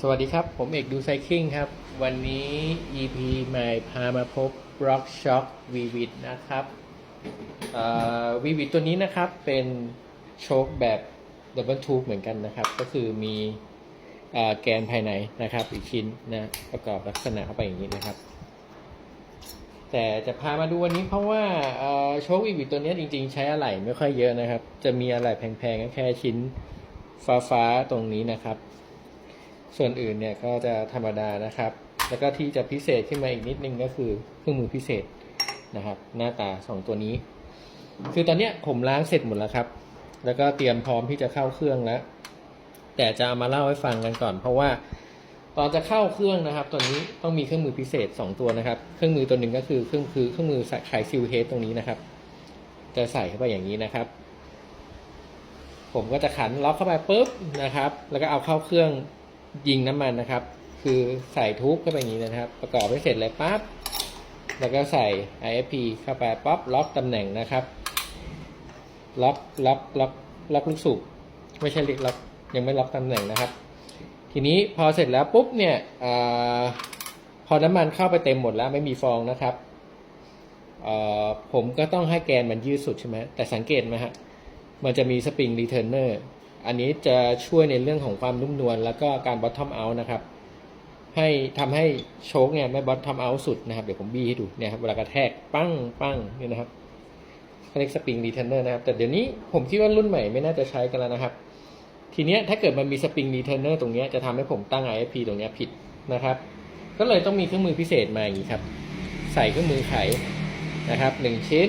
สวัสดีครับ ผมเอกดูไซคลิงครับ วันนี้ EP ใหม่พามาพบ Rock Shock Vivid นะครับวีวิดตัวนี้นะครับเป็นโชคแบบ Double Tube เหมือนกันนะครับ ก็คือมีอแกนภายในนะครับ อีกชิ้นนะประกอบลักษณะเข้าไปอย่างนี้นะครับ แต่จะพามาดูวันนี้เพราะว่าเอ่อโชควีวิดตัวนี้จริง ๆ ใช้อะไหล่ไม่ค่อยเยอะนะครับ จะมีอะไหล่แพงๆแค่ชิ้นฟ้าๆตรงนี้นะครับ ส่วนอื่นเนี่ยก็จะธรรมดานะครับ แล้วก็ที่จะพิเศษขึ้นมาอีกนิดนึงก็คือเครื่องมือพิเศษนะครับ หน้าตาสองตัวนี้ คือตอนเนี้ยผมล้างเสร็จหมดแล้วครับ แล้วก็เตรียมพร้อมที่จะเข้าเครื่องแล้ว แต่จะามาเล่าให้ฟังกันก่อน เพราะว่าตอนจะเข้าเครื่องนะครับ ตัวนี้ต้องมีเครื่องมือพิเศษ 2 ตัวนะครับ เครื่องมือตัวหนึ่งก็คือเครื่องคือเครื่องมือไขซิลเฮดตรงนี้นะครับ จะใส่เข้าไปอย่างนี้นะครับผมก็จะขันล็อกเข้าไปปุ๊บนะครับ แล้วก็เอาเข้าเครื่อง ยิงน้ำมันนะครับ คือใส่ทุบเข้าไปอย่างนี้นะครับ ประกอบให้เสร็จเลยปั๊บแล้วก็ใส่ IFP เข้าไปปั๊บล็อกตำแหน่งนะครับล็อกล็อกล็อกล็อกลูกสูบไม่ใช่ล็อกยังไม่ล็อกตำแหน่งนะครับ ทีนี้พอเสร็จแล้วปุ๊บเนี่ยอพอน้ำมันเข้าไปเต็มหมดแล้วไม่มีฟองนะครับผมก็ต้องให้แกนมันยืดสุดใช่ไหมแต่สังเกตไหมฮะมันจะมีสปริงรีเท r ร์เนอร์ อันนี้จะช่วยในเรื่องของความนุ่มนวลแล้วก็การบอททอมเอานะครับ ให้ทำให้โชคเนี่ยไม่บอททอมเอาสุดนะครับ เดี๋ยวผมบี้ให้ดูเนี่ยครับเวลากระแทกปั้งปั้งเนี่ยนะครับเขาเรียกสปริงรีเท r ร์เนอร์นะครับ แต่เดี๋ยวนี้ผมคิดว่ารุ่นใหม่ไม่น่าจะใช้กันแล้วนะครับ ทีเนี้ยถ้าเกิดมันมีสปริงรีเท r ร์เนอร์ตรงเนี้ยจะทำให้ผมตั้ง IFP ตรงเนี้ยผิดนะครับ ก็เลยต้องมีเครื่องมือพิเศษมาอย่างนี้ครับ ใส่เครื่องมือไขนะครับหนึ่งชิ้น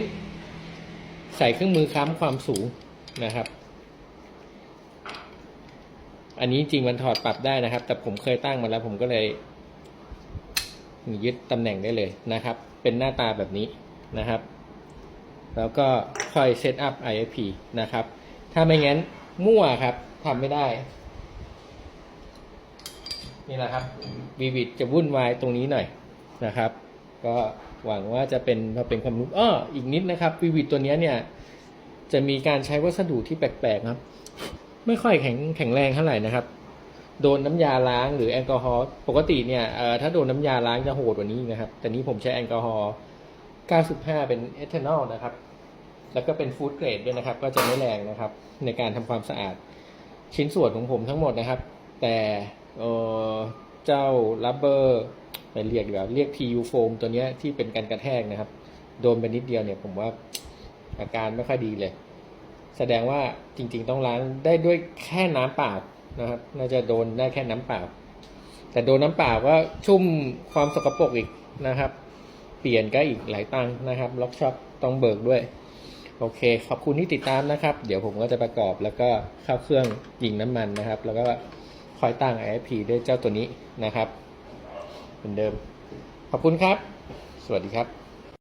ใส่เครื่องมือค้ำความสูงนะครับ อันนี้จริงมันถอดปรับได้นะครับ แต่ผมเคยตั้งมาแล้วผมก็เลยยึดตำแหน่งได้เลยนะครับ เป็นหน้าตาแบบนี้นะครับ แล้วก็ค่อยเซตอัพ IFP นะครับ ถ้าไม่งั้นมั่วครับทำไม่ได้ นี่แหละครับวีวิดจะวุ่นวายตรงนี้หน่อยนะครับ ก็หวังว่าจะเป็นพอเป็นความรู้อ้ออีกนิดนะครับวีวิดตัวนี้เนี่ย จะมีการใช้วัสดุที่แปลกๆครับ ไม่ค่อยแข็งแข็งแรงเท่าไหร่นะครับ โดนน้ำยาล้างหรือแอลกอฮอล์ปกติเนี่ยเอ่อถ้าโดนน้ำยาล้างจะโหดกว่านี้นะครับ แต่นี้ผมใช้แอลกอฮอล์ 95 เป็นเอทานอลนะครับ แล้วก็เป็นฟู้ดเกรดด้วยนะครับ ก็จะไม่แรงนะครับ ในการทำความสะอาดชิ้นส่วนของผมทั้งหมดนะครับ แต่เออเจ้าลับเบอร์ไปเรียกดีกว่าเรียก PU foam ตัวเนี้ยที่เป็นการกระแทกนะครับ โดนไปนิดเดียวเนี่ยผมว่าอาการไม่ค่อยดีเลย แสดงว่าจริงๆต้องล้างได้ด้วยแค่น้ำเปล่านะครับ น่าจะโดนได้แค่น้ำเปล่า แต่โดนน้ำเปล่าก็ชุ่มความสกปรกอีกนะครับ เปลี่ยนก็อีกหลายตังค์นะครับ ล็อกช็อปต้องเบิกด้วย โอเค ขอบคุณที่ติดตามนะครับ เดี๋ยวผมก็จะประกอบแล้วก็เข้าเครื่องยิงน้ำมันนะครับ แล้วก็คอยตั้ง IFP ด้วยเจ้าตัวนี้นะครับ เหมือนเดิม ขอบคุณครับ สวัสดีครับ